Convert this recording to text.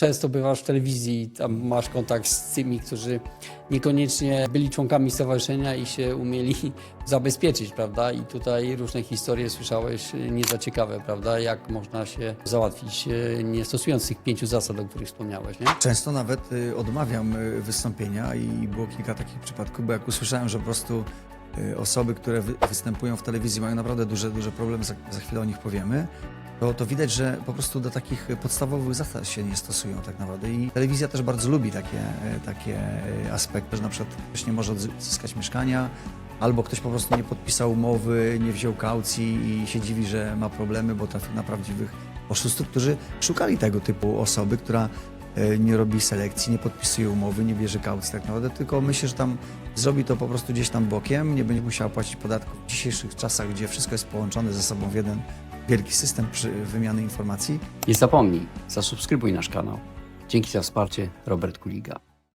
Często bywasz w telewizji, tam masz kontakt z tymi, którzy niekoniecznie byli członkami stowarzyszenia i się umieli zabezpieczyć, prawda? I tutaj różne historie słyszałeś e, nie za ciekawe, prawda? Jak można się załatwić, e, nie stosując tych pięciu zasad, o których wspomniałeś, nie? Często nawet y, odmawiam y, wystąpienia i było kilka takich przypadków, bo jak usłyszałem, że po prostu y, osoby, które wy, występują w telewizji mają naprawdę duże, duże problemy, za, za chwilę o nich powiemy, to, to widać, że po prostu do takich podstawowych zasad się nie stosują tak naprawdę. I telewizja też bardzo lubi takie, y, takie y, aspekty, że na przykład ktoś nie może odzyskać mieszkania, albo ktoś po prostu nie podpisał umowy, nie wziął kaucji i się dziwi, że ma problemy, bo trafił na prawdziwych oszustów, którzy szukali tego typu osoby, która e, nie robi selekcji, nie podpisuje umowy, nie bierze kaucji tak naprawdę, tylko myślę, że tam zrobi to po prostu gdzieś tam bokiem, nie będzie musiała płacić podatków w dzisiejszych czasach, gdzie wszystko jest połączone ze sobą w jeden wielki system wymiany informacji. Nie zapomnij, zasubskrybuj nasz kanał. Dzięki za wsparcie, Robert Kuliga.